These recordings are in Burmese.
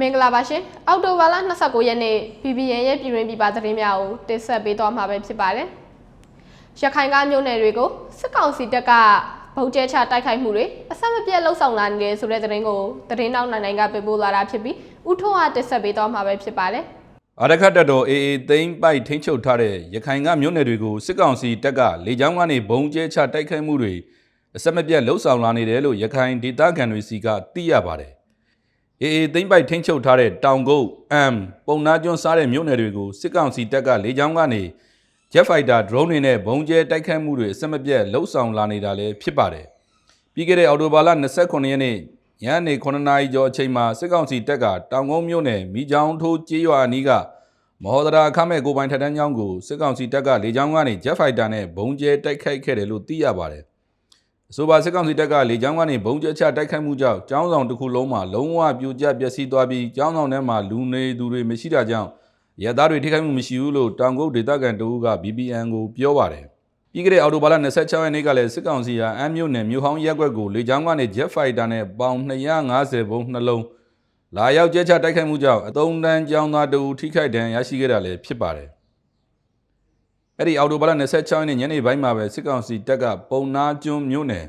မင်္ဂလာပါရှင်အောက်တိုဘာလ29ရက်နေ့ BBN ရဲ့ပြည်တွင်းပြည်ပသတင်းများကိုတင်ဆက်ပေးသွားမှာပဲဖြစ်ပါတယ်ရခိုင်ကမြို့နယ်တွေကိုစစ်ကောင်စီတပ်ကဗုံးကျဲချတိုက်ခိုက်မှုတွေအဆက်မပြတ်လှုပ်ဆောင်လာနေတယ်ဆိုတဲ့သတင်းကိုသတင်းနောက်နိုင်နိုင်ကပေးပို့လာတာဖြစ်ပြီးဥထုံးကတင်ဆက်ပေးသွားမှာပဲဖြစ်ပါတယ်အာရခတ်တပ်တော် AA သိမ်းပိုက်ထိန်းချုပ်ထားတဲ့ရခိုင်ကမြို့နယ်တွေကိုစစ်ကောင်စီတပ်ကလေကြောင်းကနေဘုံကျဲချတိုက်ခိုက်မှုတွေအဆက်မပြတ်လှုပ်ဆောင်လာနေတယ်လို့ရခိုင်ဒေသခံတွေစီကသိရပါတယ်။ AA သိမ်းပိုက်ထိန်းချုပ်ထားတဲ့တောင်ကုတ်အမ်ပုံနာကျွန်းစားတဲ့မြို့နယ်တွေကိုစစ်ကောင်စီတပ်ကလေကြောင်းကနေ Jet Fighter drone တွေနဲ့ဘုံကျဲတိုက်ခိုက်မှုတွေအဆက်မပြတ်လှုပ်ဆောင်လာနေတာလည်းဖြစ်ပါတယ်။ပြီးခဲ့တဲ့အော်တိုဘာလ29ရက်နေ့ညနေ9နာရီကျော်အချိန်မှာစစ်ကောင်စီတပ်ကတောင်ကုန်းမြို့နယ်မိချောင်းထိုးကျေးရွာအနီးကမဟော်ဒရာအခမဲ့ကိုပိုင်ထက်တန်းကျောင်းကိုစစ်ကောင်စီတပ်ကလေကြောင်းကနေ Jet Fighter နဲ့ဘုံကျဲတိုက်ခိုက်ခဲ့တယ်လို့သိရပါတယ်။ အဆိုပါစစ်ကောင်စီတပ်ကလေကြောင်းကနေဘုံကျဲချတိုက်ခိုက်မှုကြောင့်ကျောင်းဆောင်တစ်ခုလုံးမှာလုံးဝပြိုကျပျက်စီးသွားပြီးကျောင်းဆောင်ထဲမှာလူနေသူတွေမရှိတာကြောင့်ရဲသားတွေထိခိုက်မှုမရှိဘူးလို့တောင်ကုတ်ဒေသခံတအူးက BBN ကိုပြောပါတယ်။ပြီးခဲ့တဲ့အော်တိုဘာလ26ရက်နေ့ကလည်းစစ်ကောင်စီဟာအမ်းမြို့နယ်မြို့ဟောင်းရက်ကွက်ကိုလေကြောင်းကနေ Jet Fighter နဲ့ပေါင်250ဘုံနှလုံးလာရောက်ကျဲချတိုက်ခိုက်မှုကြောင့်အသုံးတန်းကျောင်းသားတအူထိခိုက်ဒဏ်ရာရရှိခဲ့တာလည်းဖြစ်ပါတယ်။ အဲ့ဒီအော်တိုဘာလ26ရက်နေ့ညနေပိုင်းမှာပဲစစ်ကောင်စီတပ်ကပုံနာကျွန်းမြို့နယ်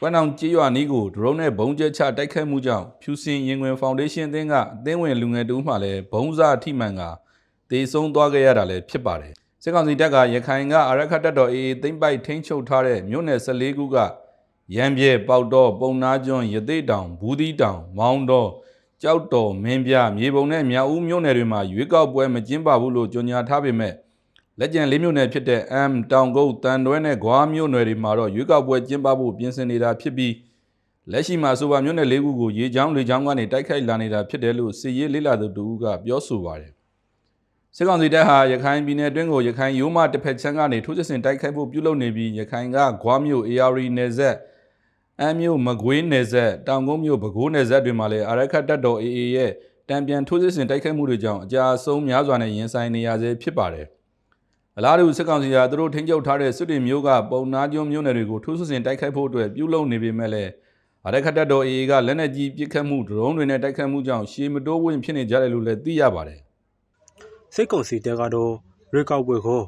ကွမ်းအောင်ကြေးရွာနီးကိုဒရုန်းနဲ့ဘုံကျဲချတိုက်ခိုက်မှုကြောင့်ဖြူစင်ရင်ခွင်ဖောင်ဒေးရှင်းအသင်းကအသင်းဝင်လူငယ်တဦးမှလည်းဘုံစားထိမှန်ကတေဆုံးသွားခဲ့ရတာလည်းဖြစ်ပါတယ်။စစ်ကောင်စီတပ်ကရခိုင်ကအာရခတ်တပ်တော် AA သိမ့်ပိုက်ထိန်းချုပ်ထားတဲ့မြို့နယ်14ခုကရံပြဲပေါက်တော့ပုံနာကျွန်းရသေးတောင်ဘူးသီးတောင်မောင်းတော့ကြောက်တော်မင်းပြမြေပုံနဲ့မြောက်ဦးမြို့နယ်တွေမှာရွေးကောက်ပွဲမကျင်းပဘူးလို့ကြေညာထားပေမဲ့ လက်ကျန်လေးမြို့နယ်ဖြစ်တဲ့အမ်တောင်ကုတ်တန်တွဲနဲ့ဂွားမြို့နယ်တွေမှာတော့ရွေးကောက်ပွဲကျင်းပဖို့ပြင်ဆင်နေတာဖြစ်ပြီးလက်ရှိမှာဆိုပါမြို့နယ်လေးခုကိုရေချောင်းလေချောင်းကနေတိုက်ခိုက်လာနေတာဖြစ်တယ်လို့စစ်ရေးလေးလာသူတူကပြောဆိုပါတယ်စစ်ကောင်စီတပ်ဟာရခိုင်ပြည်နယ်အတွင်းကိုရခိုင်ရိုးမတစ်ဖက်ချမ်းကနေထိုးစစ်ဆင်တိုက်ခိုက်ဖို့ပြုလုပ်နေပြီးရခိုင်ကဂွားမြို့ ARI နယ်ဆက်အမ်းမြို့မကွေးနယ်ဆက်တောင်ကုန်းမြို့ပဲခူးနယ်ဆက်တွေမှာလည်းအာရခတ်တပ်တော် AA ရဲ့တံပြန်ထိုးစစ်ဆင်တိုက်ခိုက်မှုတွေကြောင့်အကြအဆုံးများစွာနဲ့ရင်ဆိုင်နေရဆဲဖြစ်ပါတယ် အလားတူစစ်ကောင်စီကသူတို့ထိန်းချုပ်ထားတဲ့စစ်တွေမျိုးကပုံနာကျွန်းမျိုးနယ်တွေကိုထိုးစစ်ဆင်တိုက်ခိုက်ဖို့အတွက်ပြုလုပ်နေပေမဲ့လည်းအာရခတ်တပ်တော် AA ကလက်နက်ကြီးပစ်ခတ်မှုဒရုန်းတွေနဲ့တိုက်ခိုက်မှုကြောင့်ရှေးမတိုးဝင်ဖြစ်နေကြတယ်လို့လည်းသိရပါတယ်စိတ်ကုံစီတဲကတော့ရေကောက်ပွဲကို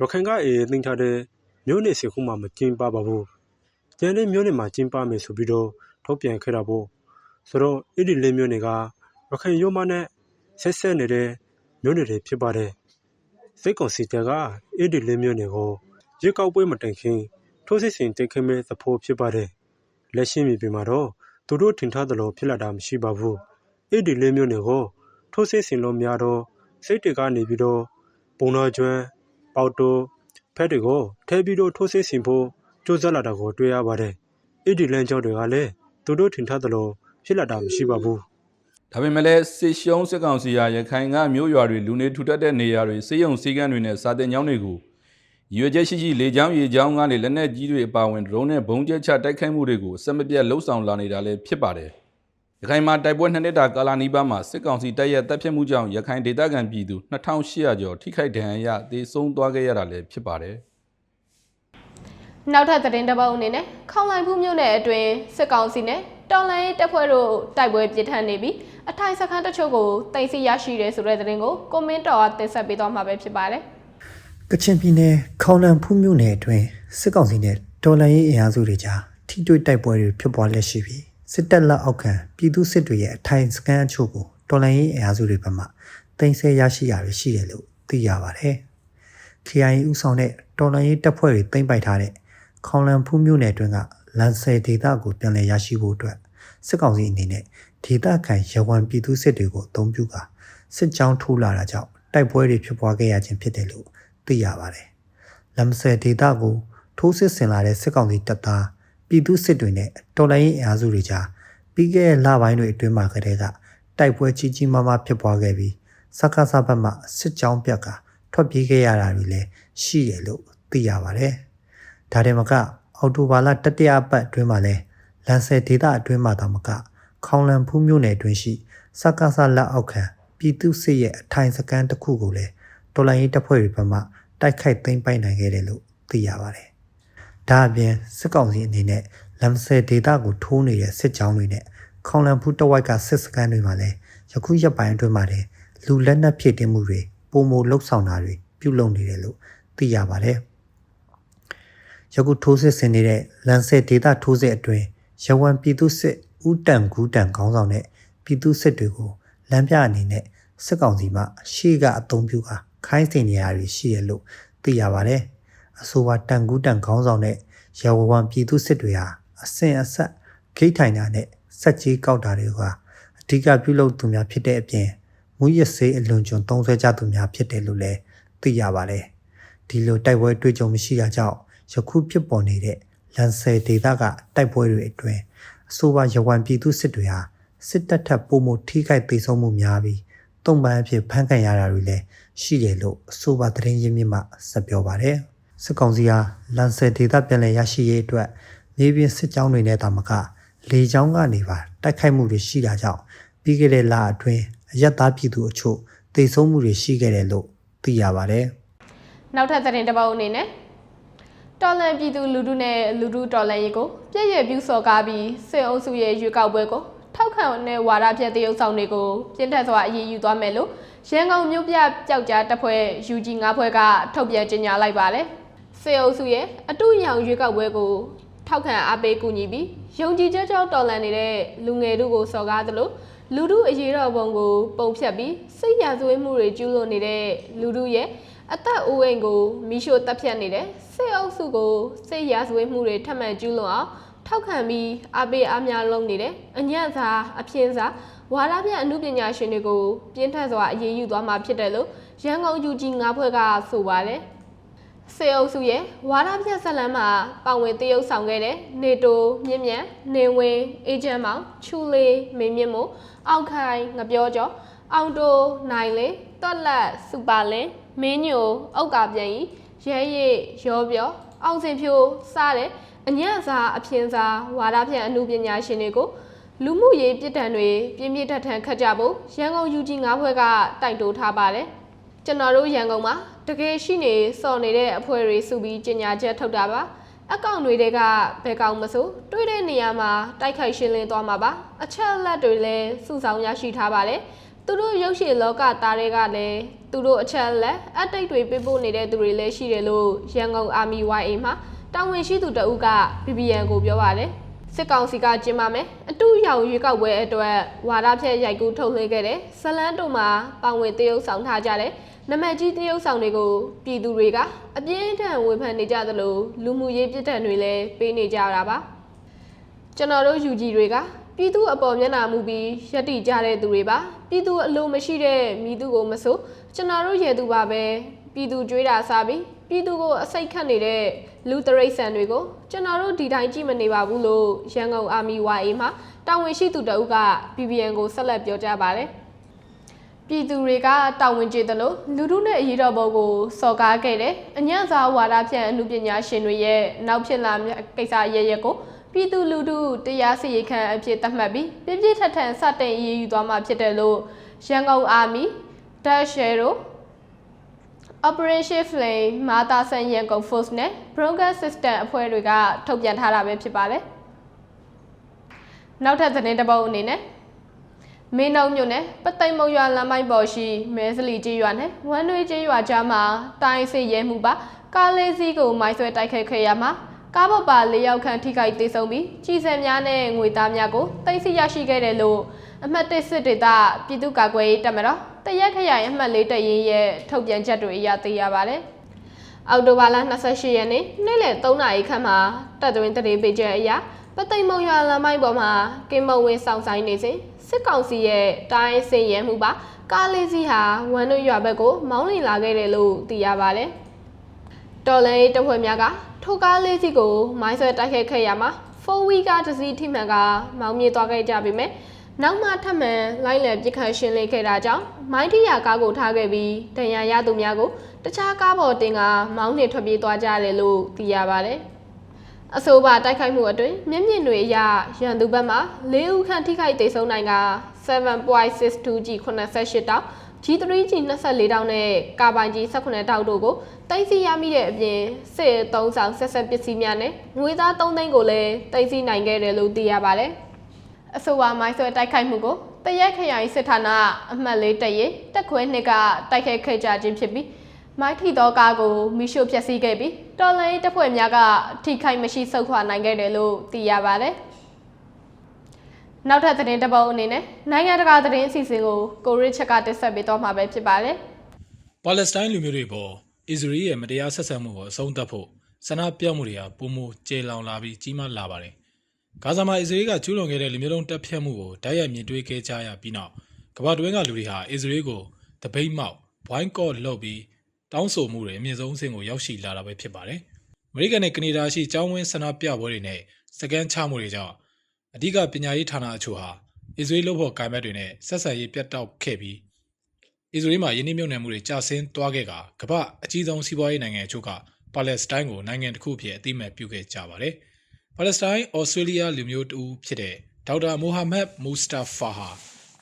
ရခိုင်ကအေးသိမ်းထားတဲ့မြို့နယ်စီခုမှမကျင်းပပါဘူး။ကျန်တဲ့မြို့နယ်မှာကျင်းပမယ်ဆိုပြီးတော့ထုတ်ပြန်ခဲ့တာပေါ့။ဆိုတော့အဲ့ဒီလေးမြို့နယ်ကရခိုင်ရိုးမနဲ့ဆက်ဆက်နေတဲ့မြို့နယ်တွေဖြစ်ပါတယ်။ စိတ်ကုံစီတဲကအဲ့ဒီလေးမြို့နယ်ကိုရေကောက်ပွဲမတိုင်ခင် ထိုးစစ်ဆင်တိုက်ခိုက်မဲ့သဖို့ဖြစ်ပါတယ်။လက်ရှိမြေပြင်မှာတော့ သူတို့ထင်ထားသလို ဖြစ်လာတာ မရှိပါဘူး။အဲ့ဒီလေးမြို့နယ်ကို ထိုးစစ်ဆင်လို့များတော့စိတ်တွေကနေပြီးတော့ ပုံတော်ကျွမ်း ပေါတိုဖက်တွေကိုထဲပြီးတော့ ထိုးစစ်ဆင်ဖို့ ကြိုးစားလာတာကို တွေ့ရပါတယ်။အဲ့ဒီလမ်းကြောင်းတွေကလည်း သူတို့ထင်ထားသလို ဖြစ်လာတာ မရှိပါဘူး။ ဒါပေမဲ့လည်းစစ်ရှုံးစစ်ကောင်စီဟာရခိုင်ကမြို့ရွာတွေလူနေထူထပ်တဲ့နေရာတွေစေယုံစည်းကမ်းတွေနဲ့စာတင်ကျောင်းတွေကိုရွေချက်ရှိရှိလေချောင်းရေချောင်းကနေလက်နက်ကြီးတွေအပါအဝင်ဒရုန်းနဲ့ဘုံကျဲချတိုက်ခိုက်မှုတွေကိုအဆက်မပြတ်လှုပ်ဆောင်လာနေတာလည်းဖြစ်ပါတယ်။ရခိုင်မှာတိုက်ပွဲနှစ်နှစ်တာကာလနီးပါးမှာစစ်ကောင်စီတပ်ရဲ့တပ်ဖြတ်မှုကြောင့်ရခိုင်ဒေသခံပြည်သူ2800ကျော်ထိခိုက်ဒဏ်ရာရသေဆုံးသွားခဲ့ရတာလည်းဖြစ်ပါတယ်။နောက်ထပ်သတင်းတစ်ပုဒ်အနေနဲ့ခေါင်လိုင်ဖူးမြို့နယ်အတွင်းစစ်ကောင်စီနဲ့တော်လိုင်းတပ်ဖွဲ့တို့တိုက်ပွဲပြစ်ထန်နေပြီး အထိုင်စခန်းတချို့ကိုတင်စီရရှိတယ်ဆိုတဲ့သတင်းကိုကွန်မန့်တော်ကတင်ဆက်ပေးသွားမှာပဲဖြစ်ပါတယ်ကချင်ပြည်နယ်ခေါင်လန်ဖူးမြို့နယ်အတွင်းစစ်ကောင်စီနဲ့တော်လှန်ရေးအင်အားစုတွေကြားထိတွေ့တိုက်ပွဲတွေဖြစ်ပွားလက်ရှိပြီးစစ်တပ်လက်အောက်ခံပြည်သူစစ်တွေရဲ့အထိုင်စခန်းအချို့ကိုတော်လှန်ရေးအင်အားစုတွေဘက်မှတင်ဆက်ရရှိရာတွေရှိတယ်လို့သိရပါတယ်။ KIA ဥဆောင်တဲ့တော်လှန်ရေးတပ်ဖွဲ့တွေတင်ပိုက်ထားတဲ့ခေါင်လန်ဖူးမြို့နယ်အတွင်းကလန်ဆယ်ဒေသကိုပြန်လည်ရရှိဖို့အတွက်စစ်ကောင်စီအနေနဲ့ဒေသခံရဝန်ပြည်သူစစ်တွေကိုအုံပြုကာစစ်ကြောင်းထိုးလာတာကြောင့်တိုက်ပွဲတွေဖြစ်ပွားခဲ့ရခြင်းဖြစ်တယ်လို့သိရပါတယ်။လမ်ဆယ်ဒေသကိုထိုးစစ်ဆင်လာတဲ့စစ်ကောင်စီတပ်သားပြည်သူစစ်တွေနဲ့တော်လိုင်းရေးအင်အားစုတွေကြားပြီးခဲ့တဲ့လပိုင်းတွေအတွင်းမှာကတည်းကတိုက်ပွဲကြီးကြီးမားမားဖြစ်ပွားခဲ့ပြီးစက္ကစဘက်မှစစ်ကြောင်းပြက်ကထွက်ပြေးခဲ့ရတာတွေလည်းရှိတယ်လို့သိရပါတယ်။ဒါတင်မကအော်တိုဘာလတတိယပတ်အတွင်းမှာလဲလန်ဆယ်ဒေသအတွင်းမှာတော့မက ခေါင်လန်ဖူးမြို့နယ်အတွင်းရှိစက္ကစလက်အောက်ခံပြည်သူစစ်ရဲ့အထိုင်စခန်းတစ်ခုကိုလည်းတော်လိုင်းရေးတပ်ဖွဲ့တွေဘက်မှတိုက်ခိုက်သိမ်းပိုက်နိုင်ခဲ့တယ်လို့သိရပါတယ်။ဒါအပြင်စစ်ကောင်စီအနေနဲ့လမ်ဆယ်ဒေတာကိုထိုးနေတဲ့စစ်ကြောင်းတွေနဲ့ခေါင်လန်ဖူးတဝိုက်ကစစ်စခန်းတွေမှာလည်းယခုရက်ပိုင်းအတွင်းမှာလည်းလူလက်နက်ဖြစ်တင်မှုတွေပုံမလှုပ်ဆောင်တာတွေပြုလုပ်နေတယ်လို့သိရပါတယ်။ယခုထိုးစစ်ဆင်နေတဲ့လန်ဆယ်ဒေတာထိုးစစ်အတွင်းရဝံပြည်သူစစ် ဦးတန်ကူးတန်ခေါင်းဆောင်တဲ့ပြည်သူစစ်တွေကိုလမ်းပြအနေနဲ့စစ်ကောင်စီမှရှေ့ကအုံပြုကခိုင်းစင်နေရတွေရှိရလို့သိရပါတယ်။အဆိုပါတန်ကူးတန်ခေါင်းဆောင်တဲ့ရဝံပြည်သူစစ်တွေဟာအစင်အဆက်ဂိတ်ထိုင်တာနဲ့စက်ကြီးကောက်တာတွေကအဓိကပြုလုပ်သူများဖြစ်တဲ့အပြင်မူရစေးအလွန်ကျွံသုံးဆွဲကြသူများဖြစ်တယ်လို့လည်းသိရပါတယ်။ဒီလိုတိုက်ပွဲတွေ့ကြုံမရှိတာကြောင့်ယခုဖြစ်ပေါ်နေတဲ့လန်ဆယ်ဒေသကတိုက်ပွဲတွေအတွင်း အဆိုပါရဝံပြည်သူစစ်တွေဟာစစ်တပ်ထပ်ပုံမှုထိခိုက်ဒေဆုံးမှုများပြီးတုံ့ပန်းအဖြစ်ဖမ်းခံရတာတွေလည်းရှိတယ်လို့အဆိုပါသတင်းရင်းမြစ်မှဆက်ပြောပါတယ်။စစ်ကောင်စီဟာလန်ဆယ်ဒေသပြန်လည်ရရှိရေးအတွက်မြေပြင်စစ်ကြောင်းတွေနဲ့တာမကလေကြောင်းကနေပါတိုက်ခိုက်မှုတွေရှိတာကြောင့်ပြီးခဲ့တဲ့လအတွင်းအရက်သားပြည်သူအချို့ဒေဆုံးမှုတွေရှိခဲ့တယ်လို့သိရပါတယ်။နောက်ထပ်သတင်းတစ်ပုဒ်အနေနဲ့ တော်လန်ပြည်သူလူထုနဲ့လူထုတော်လန်ရေးကိုပြည့်ရပြူစော်ကားပြီးစစ်အုပ်စုရဲ့ရွေးကောက်ပွဲကိုထောက်ခံတဲ့ဝါဒဖြန့်တရုပ်ဆောင်တွေကိုပြင်းထန်စွာအရေးယူသွားမယ်လို့ရန်ကုန်မြို့ပြပျောက်ကြားတပ်ဖွဲ့ UG 9ဖွဲ့ကထုတ်ပြန်ကြေညာလိုက်ပါတယ်စစ်အုပ်စုရဲ့အတူရောင်ရွေးကောက်ပွဲကိုထောက်ခံအားပေးကူညီပြီးယုံကြည်ချက်ကြောင့်တော်လန်နေတဲ့လူငယ်တို့ကိုစော်ကားသလိုလူထုအရေးတော်ပုံကိုပုံဖြတ်ပြီးစိတ်ရဇွေးမှုတွေကျူးလွန်နေတဲ့လူထုရဲ့ အသက်အိုးအိမ်ကိုမိရှို့တပ်ဖြတ်နေတဲ့စစ်အုပ်စုကိုစိတ်ရဇွေးမှုတွေထပ်မံကျူးလွန်အောင်ထောက်ခံပြီးအားပေးအားများလုံးနေတဲ့အညံ့စာအပြင်းစာဝါဒပြအမှုပညာရှင်တွေကိုပြင်းထန်စွာအရေးယူသွားမှာဖြစ်တယ်လို့ရန်ကုန်ယူကြီး၅ဖွဲ့ကဆိုပါတယ်စေအုပ်စုရဲ့ဝါဒပြက်ဆက်လန်းမှာပါဝင်တရုပ်ဆောင်ခဲ့တဲ့နေတိုမြင့်မြတ်နေဝင်အေဂျင့်မောင်ချူလေးမင်းမြင့်မို့အောက်ခိုင်ငပြောကျော်အောင်တိုနိုင်လေတော့လက်စူပါလင် မင်းညိုအောက်ကပြန်ဤရဲရည်ရောပြောအောင်စင်ဖြိုးစတဲ့အညံ့စာအဖြစ်စာဝါဒဖြန့်အမှုပညာရှင်တွေကိုလူမှုရေးပြည်တံတွေပြင်းပြထန်ထန်ခတ်ကြဖို့ရန်ကုန်ယူကြီး၅ဖွဲ့ကတိုက်တိုးထားပါတယ်ကျွန်တော်တို့ရန်ကုန်မှာတကယ်ရှိနေစော်နေတဲ့အဖွဲ့တွေစုပြီးကြေညာချက်ထုတ်တာပါအကောင့်တွေကဘယ်ကောင်မဆိုတွေ့တဲ့နေရာမှာတိုက်ခိုက်ရှင်းလင်းသွားမှာပါအချက်အလက်တွေလည်းစုဆောင်ရရှိထားပါတယ် သူတို့ရုပ်ရှင်လောကသားတွေကလည်းသူတို့အချက်အလက်အတိတ်တွေပေးပို့နေတဲ့သူတွေလည်းရှိတယ်လို့ရန်ကုန်အာမီ YA မှာတာဝန်ရှိသူတအုပ်က PBN ကိုပြောပါတယ်စစ်ကောင်စီကကျင်းပမယ်အတူရောင်ရွေးကောက်ပွဲအတွက်ဝါဒဖြန့်ရိုက်ကူးထုတ်လွှင့်ခဲ့တဲ့ဇလန်းတို့မှာပါဝင်တရုပ်ဆောင်ထားကြတဲ့နမကြီးတရုပ်ဆောင်တွေကိုပြည်သူတွေကအပြင်းထန်ဝေဖန်နေကြသလိုလူမှုရေးပြစ်ဒဏ်တွေလည်းပေးနေကြတာပါကျွန်တော်တို့ယူဂျီတွေက ပြည်သူအပေါ်မျက်နှာမူပြီးရက်တိကြတဲ့သူတွေပါပြည်သူအလိုမရှိတဲ့မိသူကိုမဆိုကျွန်တော်တို့ရဲ့သူပါပဲပြည်သူကြွေးတာစားပြီးပြည်သူကိုအစိတ်ခတ်နေတဲ့လူတရိတ်ဆန်တွေကိုကျွန်တော်တို့ဒီတိုင်းကြည့်မနေပါဘူးလို့ရန်ကုန်အာမီ YA မှာတာဝန်ရှိသူတအုပ်က PBN ကိုဆက်လက်ပြောကြားပါတယ်ပြည်သူတွေကတာဝန်ကျေတယ်လို့လူထုနဲ့အရေးတော်ပုံကိုစော်ကားခဲ့တယ်။အညံ့စားဝါဒဖြန့်အမှုပညာရှင်တွေရဲ့နောက်ဖြစ်လာမယ့်ကိစ္စရရက်ကို ပြည်သူလူထုတရားစီရင်ခံအဖြစ်သတ်မှတ်ပြီးပြည့်ပြည့်ထက်ထန်စတင်အရေးယူသွားမှာဖြစ်တယ်လို့ရန်ကုန်အာမီ Dash Share Operation Flame မာတာဆန်ရန်ကုန် Force နဲ့ Broadcast System အဖွဲ့တွေကထုတ်ပြန်ထားတာပဲဖြစ်ပါတယ်။နောက်ထပ်သတင်းတစ်ပုဒ်အနေနဲ့မင်းနှုံမြို့နယ်ပသိမ်မုံရွာလမ်းမိုက်ပေါ်ရှိမဲစလီကျေးရွာနဲ့ဝမ်းနွေးကျေးရွာကြားမှာတိုင်းစစ်ရဲမှုပါကားလေးစီးကိုမိုင်းဆွဲတိုက်ခိုက်ခဲ့ရမှာ ကားပေါ်ပါ၄ယောက်ခန့်ထိခိုက်ဒေဆုံးပြီးကြီးစံများနဲ့ငွေသားများကိုတင်စီရရှိခဲ့တယ်လို့အမှတ်၁စစ်ဒေသပြည်သူ့ကာကွယ်ရေးတပ်မတော်တရက်ခရိုင်အမှတ်၄တရင်ရဲ့ထုတ်ပြန်ချက်တွေအရသိရပါတယ်။အောက်တိုဘာလ28ရက်နေ့နေ့လယ်3နာရီခန့်မှာတပ်သွင်းတရေပေးချက်အရပသိမ်မုံရွာလမ်းမိုက်ပေါ်မှာကင်းမုံဝင်းဆောင်ဆိုင်နေစဉ်စစ်ကောင်စီရဲ့တိုင်းစင်ရဲမှုပါကားလေးစီးဟာဝမ်းတို့ရွာဘက်ကိုမောင်းလင်လာခဲ့တယ်လို့သိရပါတယ်။တော်လဲတဖွဲ့များက ထိုကားလေးစီးကိုမိုင်းဆွဲတိုက်ခိုက်ခဲ့ရမှာ4 week ကတစည်းထိမှန်ကမောင်းမြေသွားခဲ့ကြပြီမဲ့နောက်မှထပ်မံလိုက်လံပြစ်ခတ်ရှင်းလင်းခဲ့တာကြောင့်မိုင်းတရာကားကိုထားခဲ့ပြီးဒဏ်ရာရသူများကိုတခြားကားပေါ်တင်ကမောင်းနှင်ထွက်ပြေးသွားကြတယ်လို့သိရပါတယ်။အဆိုပါတိုက်ခိုက်မှုအတွင်းမြင့်မြင့်တွေအရရန်သူဘက်မှ၄ဦးခန့်ထိခိုက်ဒေဆုံးနိုင်က 7.62G 88တော က် G3G 24တောက်နဲ့ကာပိုင် G 18တောက်တို့ကိုတိုက်စီရမိတဲ့အပြင်စစ်သုံးဆောင်ဆက်ဆက်ပစ္စည်းများနဲ့ငွေသား3သိန်းကိုလည်းတိုက်စီနိုင်ခဲ့တယ်လို့သိရပါတယ်။အဆိုပါမိုင်းဆွဲတိုက်ခိုက်မှုကိုတရက်ခရိုင်စစ်ဌာနအမှတ်လေးတရဲတက်ခွဲနှစ်ကတိုက်ခိုက်ခဲ့ကြခြင်းဖြစ်ပြီးမိုက်ထီသောကားကိုမိရှို့ဖျက်ဆီးခဲ့ပြီးတော်လိုင်းတပ်ဖွဲ့များကထိခိုက်မရှိဆုတ်ခွာနိုင်ခဲ့တယ်လို့သိရပါတယ် နောက်ထပ်သတင်းတစ်ပုဒ်အနေနဲ့နိုင်ငံတကာသတင်းအစီအစဉ်ကိုကိုရစ်ချက်ကတက်ဆက်ပေးတော့မှာပဲဖြစ်ပါတယ်ပါလက်စတိုင်းလူမျိုးတွေပေါ်အစ္စရေးရဲ့မတရားဆက်ဆံမှုကိုအဆုံးသတ်ဖို့ဆန္ဒပြမှုတွေကပုံမကျေလောင်လာပြီးကြီးမားလာပါတယ်။ဂါဇာမှာအစ္စရေးကကျူးလွန်ခဲ့တဲ့လူမျိုးတုံးတပ်ဖြတ်မှုကိုတိုက်ရိုက်မြင်တွေ့ခဲ့ကြရပြီးနောက်ကမ္ဘာတွင်းကလူတွေဟာအစ္စရေးကိုတပိတ်မောက်ဘွိုင်းကော့လုပ်ပြီးတောင်းဆိုမှုတွေအမြင့်ဆုံးအဆင့်ကိုရောက်ရှိလာတာပဲဖြစ်ပါတယ်။အမေရိကန်နဲ့ကနေဒါရှိကျောင်းဝင်းဆန္ဒပြပွဲတွေနဲ့စကန်ချမှုတွေကြောင့် အဓိကပညာရေးဌာနအချို့ဟာအစ္စရေးလုပ်ဖို့ကိုင်ဘက်တွေနဲ့ဆက်ဆံရေးပြတ်တောက်ခဲ့ပြီးအစ္စရေးမှာယင်းနှိမ့်မြုပ်နှံမှုတွေကြာဆင်းသွားခဲ့ကကမ္ဘာအကြီးဆုံးစီးပွားရေးနိုင်ငံအချို့ကပါလက်စတိုင်းကိုနိုင်ငံတစ်ခုအဖြစ်အသိအမှတ်ပြုခဲ့ကြပါတယ်။ပါလက်စတိုင်းဩစတြေးလျလူမျိုးတူဖြစ်တဲ့ဒေါက်တာမိုဟာမက်မူစတာဖာဟာ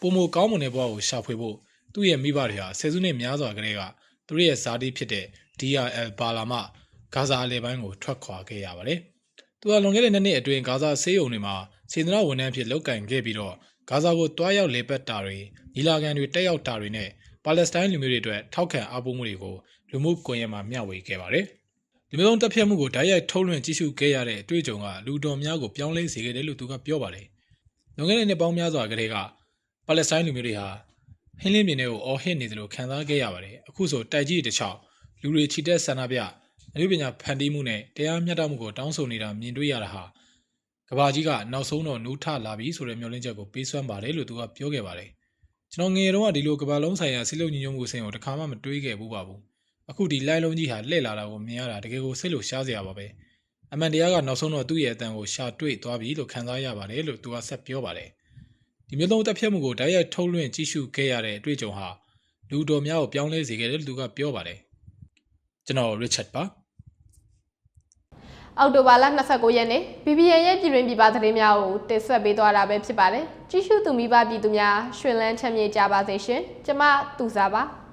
ပုံမကောင်းမွန်တဲ့ဘဝကိုရှာဖွေဖို့သူ့ရဲ့မိဘတွေဟာဆယ်စုနှစ်များစွာကတည်းကသူတို့ရဲ့ဇာတိဖြစ်တဲ့ DRL ဘာလာမဂါဇာအလယ်ပိုင်းကိုထွက်ခွာခဲ့ရပါတယ်။သူကလွန်ခဲ့တဲ့နှစ်နှစ်အတွင်းဂါဇာဆေးရုံတွေမှာ စေတနာဝန်ထမ်းဖြစ်လုပ်ကင်ခဲ့ပြီးတော့ဂါဇာကိုတွားရောက်လေပတ်တာတွေညီလာခံတွေတက်ရောက်တာတွေနဲ့ပါလက်စတိုင်းလူမျိုးတွေအတွက်ထောက်ခံအားပေးမှုတွေကိုလူမှုကွန်ရက်မှာမျှဝေခဲ့ပါတယ်။လူမျိုးစုံတပ်ဖြတ်မှုကိုဓာတ်ရိုက်ထုတ်လွှင့်ကြည့်ရှုခဲ့ရတဲ့အတွေ့အကြုံကလူတော်များကိုပြောင်းလဲစေခဲ့တယ်လို့သူကပြောပါတယ်။လွန်ခဲ့တဲ့နှစ်ပေါင်းများစွာကတည်းကပါလက်စတိုင်းလူမျိုးတွေဟာဟင်းလင်းမြင်တွေကိုအော်ဟစ်နေတယ်လို့ခံစားခဲ့ရပါတယ်။အခုဆိုတိုက်ကြီးတစ်ချောင်းလူတွေချီတက်ဆန္ဒပြအနုပညာဖန်တီးမှုနဲ့တရားမျှတမှုကိုတောင်းဆိုနေတာမြင်တွေ့ရတာဟာက ဘာကြီးကနောက်ဆုံးတော့နူးထလာပြီဆိုတဲ့မျှော်လင့်ချက်ကိုပေးစွမ်းပါတယ်လို့သူကပြောခဲ့ပါတယ်။ကျွန်တော်ငယ်တုန်းကဒီလိုကဘာလုံးဆိုင်ရာစိတ်လုံညီညွတ်မှုအဆင့်ကိုတစ်ခါမှမတွေးခဲ့ဘူးပါဘူးအခုဒီလိုက်လုံးကြီးဟာလှည့်လာတာကိုမြင်ရတာတကယ်ကိုစိတ်လို့ရှားစရာပါပဲအမှန်တရားကနောက်ဆုံးတော့သူ့ရဲ့အတန်ကိုရှာတွေ့သွားပြီလို့ခံစားရပါတယ်လို့သူကဆက်ပြောပါတယ်ဒီမျိုးလုံးတက်ဖြတ်မှုကိုဓာတ်ရိုက်ထုတ်လွှင့်ကြည့်ရှုခဲ့ရတဲ့အတွေ့အကြုံဟာလူတော်များကိုပြောင်းလဲစေခဲ့တယ်လို့သူကပြောပါတယ်ကျွန်တော် Richard ပါ အောက်တိုဘာလ29ရက်နေ့ BBN ရဲ့ပြည်တွင်းပြည်ပသတင်းများကိုတင်ဆက်ပေးသွားတာပဲဖြစ်ပါတယ်။ကြည့်ရှုသူမိဘပြည်သူများရှင်လန်းချမ်းမြေ့ကြပါစေရှင်။ကျမသူစားပါ။